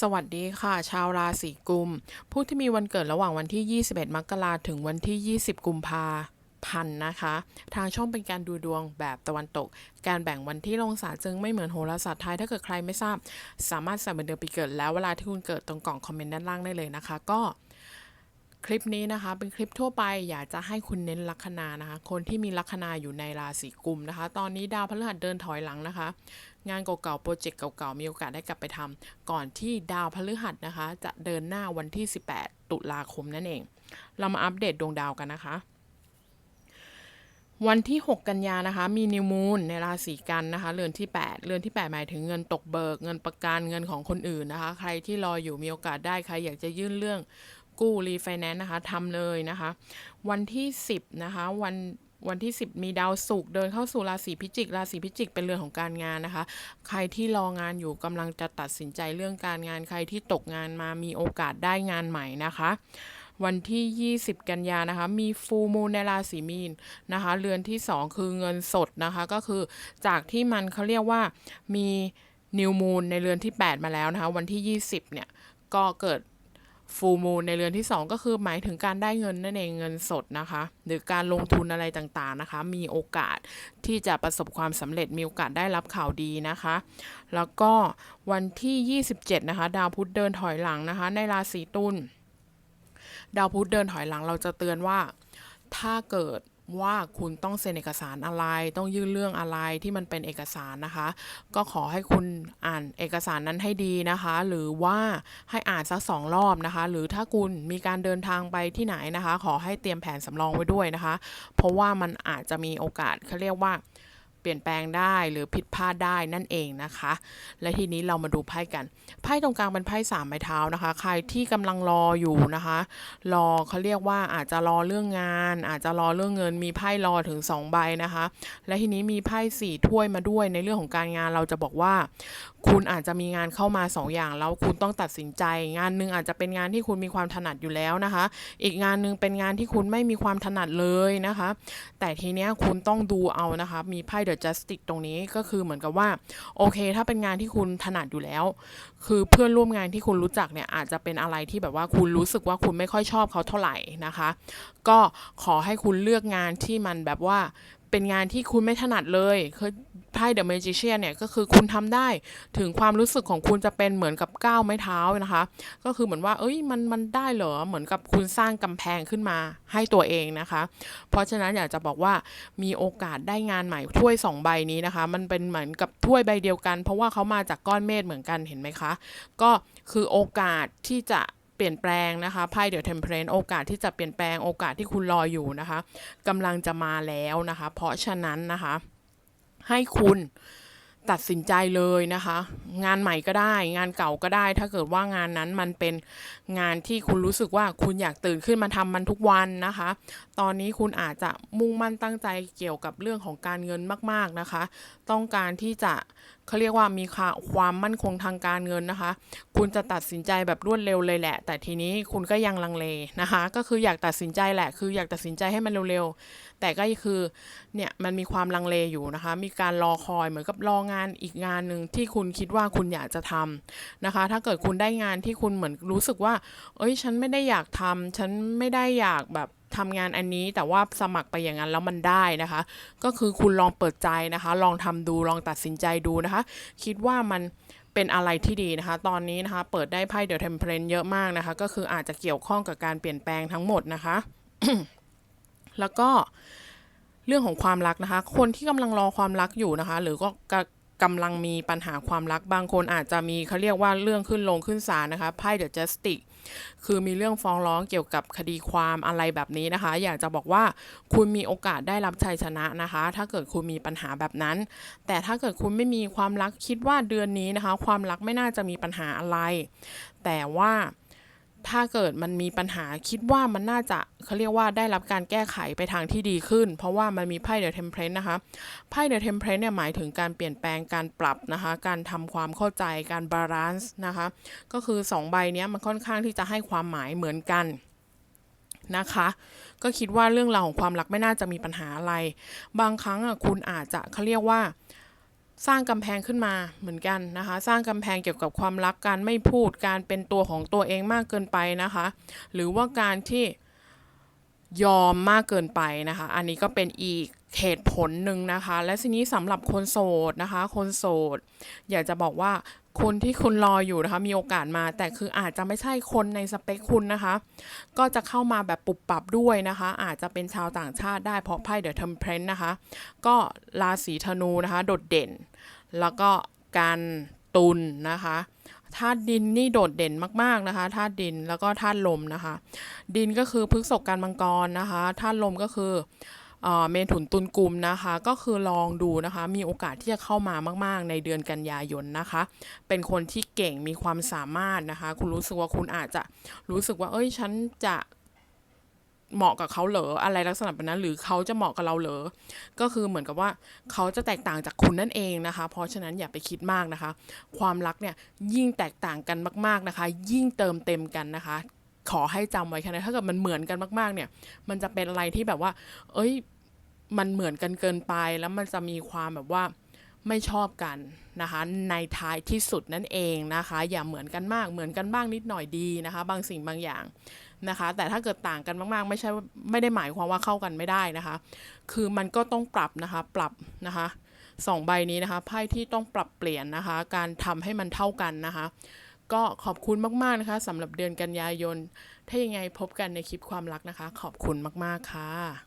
สวัสดีค่ะ ชาวราศีกุม ผู้ที่มีวันเกิดระหว่างวันที่ 21 มกราถึงวันที่ 20 กุมภาพันธ์นะคะ ทางช่องเป็นการดูดวงแบบตะวันตก การแบ่งวันที่ลงศาสตร์จึงไม่เหมือนโหราศาสตร์ไทย ถ้าเกิดใครไม่ทราบ สามารถใส่วันเดือนปีเกิดแล้วเวลาที่คุณเกิดตรงกล่องคอมเมนต์ด้านล่างได้เลยนะคะ ก็ คลิปนี้นะคะ เป็นคลิปทั่วไปอยากจะให้คุณเน้นลัคนานะคะ คนที่มีลัคนาอยู่ในราศีกุมนะคะ ตอนนี้ดาวพฤหัสเดินถอยหลังนะคะ งานเก่าๆโปรเจกต์เก่าๆมีโอกาสได้กลับไปทำก่อนที่ดาวพฤหัสนะคะ จะเดินหน้าวันที่ 18 ตุลาคมนั่นเอง เรามาอัปเดตดวงดาวกันนะคะวันที่ 6 กันยานะคะ มีนิวมูนในราศีกันนะคะ เรือนที่ 8 เรือนที่ 8 หมายถึงเงินตกเบิก เงินประกัน เงินของคนอื่นนะคะ ใครที่รออยู่มีโอกาสได้ ใครอยากจะยื่นเรื่อง กู้รีไฟแนนซ์นะคะทำเลยนะคะ วันที่ 10 นะคะ วันวันที่ 10 มีดาวศุกร์เดินเข้าสู่ราศีพิจิก ราศีพิจิกเป็นเรือนของการงานนะคะ ใครที่รองานอยู่กำลังจะตัดสินใจเรื่องการงาน ใครที่ตกงานมามีโอกาสได้งานใหม่นะคะ วันที่ 20 กันยานะคะ มีฟูมูในราศีมีนนะคะ เรือนที่ 2 คือเงินสดนะคะ ก็คือจากที่มันเขาเรียกว่ามีนิวมูนในเรือนที่ 8 มาแล้วนะคะ วันที่ 20 เนี่ย ก็เกิด ฟูมูลในเรือนที่ 2 ก็คือหมายถึงการได้เงินนั่นเองเงินสดนะคะ หรือการลงทุนอะไรต่างๆนะคะ มีโอกาสที่จะประสบความสำเร็จมีโอกาสได้รับข่าวดีนะคะ แล้วก็วันที่ 27 นะคะ ดาวพุธเดินถอยหลังนะคะ ในราศีตุลดาวพุธเดินถอยหลังเราจะเตือนว่าถ้าเกิด ว่าคุณต้องเซ็นเอกสารอะไร ต้องยื่นเรื่องอะไรที่มันเป็นเอกสารนะคะ ก็ขอให้คุณอ่านเอกสารนั้นให้ดีนะคะ หรือว่าให้อ่านสักสองรอบนะคะ หรือถ้าคุณมีการเดินทางไปที่ไหนนะคะ ขอให้เตรียมแผนสำรองไว้ด้วยนะคะ เพราะว่ามันอาจจะมีโอกาสเขาเรียกว่า ปลี่ยนแปลงได้หรือผิดพลาดได้นั่นเองนะคะ และทีนี้เรามาดูไพ่กัน ไพ่ตรงกลางเป็นไพ่สามไม้เท้านะคะ ใครที่กำลังรออยู่นะคะ รอเขาเรียกว่าอาจจะรอเรื่องงาน อาจจะรอเรื่องเงิน มีไพ่รอถึง 2 ใบนะคะ และทีนี้มีไพ่สี่ถ้วยมาด้วยในเรื่องของการงานเราจะบอกว่า คุณอาจจะมีงานเข้ามา 2 อย่างแล้วคุณต้องตัดสินใจ งานหนึ่งอาจจะเป็นงานที่คุณมีความถนัดอยู่แล้วนะคะ อีกงานหนึ่งเป็นงานที่คุณไม่มีความถนัดเลยนะคะ แต่ทีเนี้ยคุณต้องดูเอานะคะ มีไพ่เดอะจัสติกตรงนี้ก็คือเหมือนกับว่า โอเค ถ้าเป็นงานที่คุณถนัดอยู่แล้ว คือเพื่อนร่วมงานที่คุณรู้จักเนี่ยอาจจะเป็นอะไรที่แบบว่าคุณรู้สึกว่าคุณไม่ค่อยชอบเขาเท่าไหร่นะคะ ก็ขอให้คุณเลือกงานที่มันแบบว่า เป็นงานที่คุณไม่ถนัดเลยคือไพ่เดอะเมจิเชียนเนี่ยก็คือคุณทำได้ถึงความรู้สึกของคุณจะเป็นเหมือนกับก้าวไม้เท้านะคะ ก็คือเหมือนว่า เอ้ยมันมันได้เหรอเหมือนกับคุณสร้างกำแพงขึ้นมาให้ตัวเองนะคะ เพราะฉะนั้นอยากจะบอกว่ามีโอกาสได้งานใหม่ถ้วยสองใบนี้นะคะ มันเป็นเหมือนกับถ้วยใบเดียวกัน เพราะว่าเขามาจากก้อนเมฆเหมือนกันเห็นไหมคะ ก็คือโอกาสที่จะ เปลี่ยนแปลงนะคะไพ่เดี๋ยวเทมเพลนโอกาสที่จะเปลี่ยนแปลงโอกาสที่คุณรออยู่นะคะกำลังจะมาแล้วนะคะ เพราะฉะนั้นนะคะ ให้คุณตัดสินใจเลยนะคะ งานใหม่ก็ได้ งานเก่าก็ได้ ถ้าเกิดว่างานนั้นมันเป็นงานที่คุณรู้สึกว่าคุณอยากตื่นขึ้นมาทำมันทุกวันนะคะ ตอนนี้คุณอาจจะมุ่งมั่นตั้งใจเกี่ยวกับเรื่องของการเงินมาก ๆนะคะ ต้องการที่จะ เขาเรียกว่ามีความมั่นคงทางการเงินนะคะ คุณจะตัดสินใจแบบรวดเร็วเลยแหละ แต่ทีนี้คุณก็ยังลังเลนะคะ ก็คืออยากตัดสินใจแหละ คืออยากตัดสินใจให้มันเร็วๆ แต่ก็คือเนี่ยมันมีความลังเลอยู่นะคะ มีการรอคอยเหมือนกับรองานอีกงานหนึ่งที่คุณคิดว่าคุณอยากจะทำนะคะ ถ้าเกิดคุณได้งานที่คุณเหมือนรู้สึกว่า เอ้ยฉันไม่ได้อยากทำฉันไม่ได้อยากแบบ ทำงานอันนี้แต่ว่าสมัครไปอย่างนั้นแล้วมันได้นะคะ ก็คือคุณลองเปิดใจนะคะ ลองทำดูลองตัดสินใจดูนะคะ คิดว่ามันเป็นอะไรที่ดีนะคะ ตอนนี้นะคะ เปิดได้ไพ่เดอะเทมเพลนเยอะมากนะคะ ก็คืออาจจะเกี่ยวข้องกับการเปลี่ยนแปลงทั้งหมดนะคะ แล้วก็เรื่องของความรักนะคะ คนที่กำลังรอความรักอยู่นะคะ หรือก็ กำลังมีปัญหาความรักบางคนอาจจะมีเขาเรียกว่าเรื่องขึ้นลงขึ้นศาลนะคะไพ่เดอะจัสติกคือมีเรื่องฟ้องร้องเกี่ยวกับคดีความอะไรแบบนี้นะคะ อยากจะบอกว่าคุณมีโอกาสได้รับชัยชนะนะคะ ถ้าเกิดคุณมีปัญหาแบบนั้น แต่ถ้าเกิดคุณไม่มีความรักคิดว่าเดือนนี้นะคะ ความรักไม่น่าจะมีปัญหาอะไร แต่ว่า ถ้าเกิดมันมีปัญหาคิดว่ามันน่าจะเขาเรียกว่าได้รับการแก้ไขไปทางที่ดีขึ้น เพราะว่ามันมีไพ่เดอะเทมเพลนนะคะไพ่เดอะเทมเพลนเนี่ยหมายถึงการเปลี่ยนแปลงการปรับนะคะ การทำความเข้าใจการบาลานซ์นะคะ ก็คือ 2 ใบนี้มันค่อนข้างที่จะให้ความหมายเหมือนกันนะคะก็คิดว่าเรื่องราวของความรักไม่น่าจะมีปัญหาอะไร บางครั้งอะคุณอาจจะเขาเรียกว่า สร้างกำแพงขึ้นมาเหมือนกันนะคะ สร้างกำแพงเกี่ยวกับความรักการไม่พูดการเป็นตัวของตัวเองมากเกินไปนะคะ หรือว่าการที่ยอมมากเกินไปนะคะ อันนี้ก็เป็นอีก เหตุผลหนึ่งนะคะ และทีนี้สำหรับคนโสดนะคะ คนโสด อยากจะบอกว่าคนที่คุณรออยู่นะคะ มีโอกาสมา แต่คืออาจจะไม่ใช่คนในสเปคคุณนะคะ ก็จะเข้ามาแบบปุบปับด้วยนะคะ อาจจะเป็นชาวต่างชาติได้เพราะไพ่เดอะเทมเพลนนะคะ ก็ราศีธนูนะคะ โดดเด่น แล้วก็การตุลนะคะธาตุดินนี่โดดเด่นมากๆนะคะธาตุดินแล้วก็ธาตุลมนะคะ ดินก็คือพฤษภการมังกรนะคะธาตุลมก็คือ เมถุนตุลกุมนะคะ ก็คือลองดูนะคะ มีโอกาสที่จะเข้ามามาก ๆ ในเดือนกันยายนนะคะ เป็นคนที่เก่งมีความสามารถนะคะ คุณรู้สึกว่าคุณอาจจะรู้สึกว่า เอ้ย ฉันจะเหมาะกับเขาเหรออะไรลักษณะแบบนั้น หรือเขาจะเหมาะกับเราเหรอก็คือเหมือนกับว่าเขาจะแตกต่างจากคุณนั่นเองนะคะ เพราะฉะนั้นอย่าไปคิดมากนะคะ ความรักเนี่ยยิ่งแตกต่างกันมาก ๆนะคะ ยิ่งเติมเต็มกันนะคะ ขอให้จำไว้แค่นั้นถ้าเกิดมันเหมือนกันมาก ๆ เนี่ย มันจะเป็นอะไรที่แบบว่า เอ้ย มันเหมือนกันเกินไป แล้วมันจะมีความแบบว่าไม่ชอบกันนะคะ ในท้ายที่สุดนั่นเองนะคะ อย่าเหมือนกันมากเหมือนกันบ้างนิดหน่อยดีนะคะ บางสิ่งบางอย่างนะคะ แต่ถ้าเกิดต่างกันมากๆ ไม่ใช่ว่าไม่ได้หมายความว่าเข้ากันไม่ได้นะคะ คือมันก็ต้องปรับนะคะ ปรับนะคะสองใบนี้นะคะไพ่ที่ต้องปรับเปลี่ยนนะคะ การทำให้มันเท่ากันนะคะ ก็ขอบคุณมาก ๆ นะคะสำหรับเดือนกันยายน ถ้ายังไงพบกันในคลิปความรักนะคะ ขอบคุณมาก ๆ ค่ะ